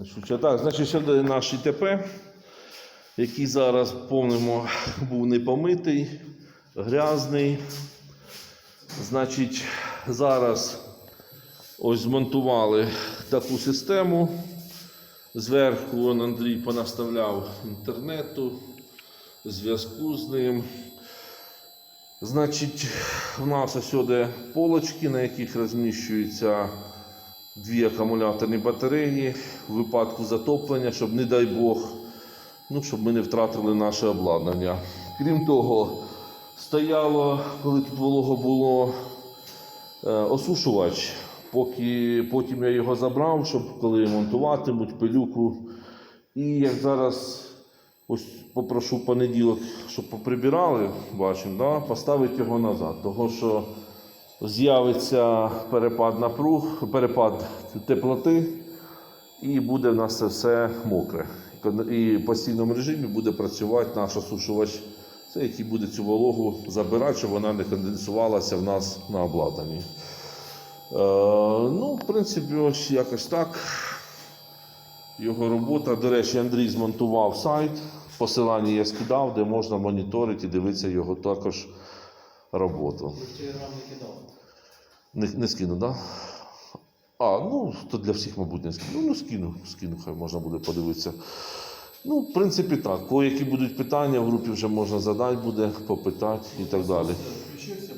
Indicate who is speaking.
Speaker 1: Значить, так, значить, сюди наш ІТП, який зараз помнимо, був непомитий, грязний. Значить, зараз ось змонтували таку систему. Зверху он Андрій понаставляв інтернету, зв'язку з ним. Значить, в нас ось сюди полочки, на яких розміщуються дві акумуляторні батареї в випадку затоплення, щоб, не дай Бог, ну, щоб ми не втратили наше обладнання. Крім того, стояло, коли тут волого було, е, осушувач. Поки потім я його забрав, щоб коли монтуватимуть пилюку. І як зараз ось попрошу понеділок, щоб поприбирали, бачимо, да, поставити його назад. Того що з'явиться перепад напруг, перепад теплоти, і буде в нас це все мокре. І в постійному режимі буде працювати наш осушувач, це який буде цю вологу забирати, щоб вона не конденсувалася в нас на обладнанні. Е, ну, в принципі, ось якось так. Його робота. До речі, Андрій змонтував сайт. Посилання я скидав, де можна моніторити і дивитися його також роботу. Не. Не, скину, так? Да? А, ну, то для всіх, мабуть, не скину. Ну, скину, скину, хай можна буде подивитися. Ну, в принципі, так. Кої які будуть питання, в групі вже можна задати буде, попитати і так далі.
Speaker 2: Включився,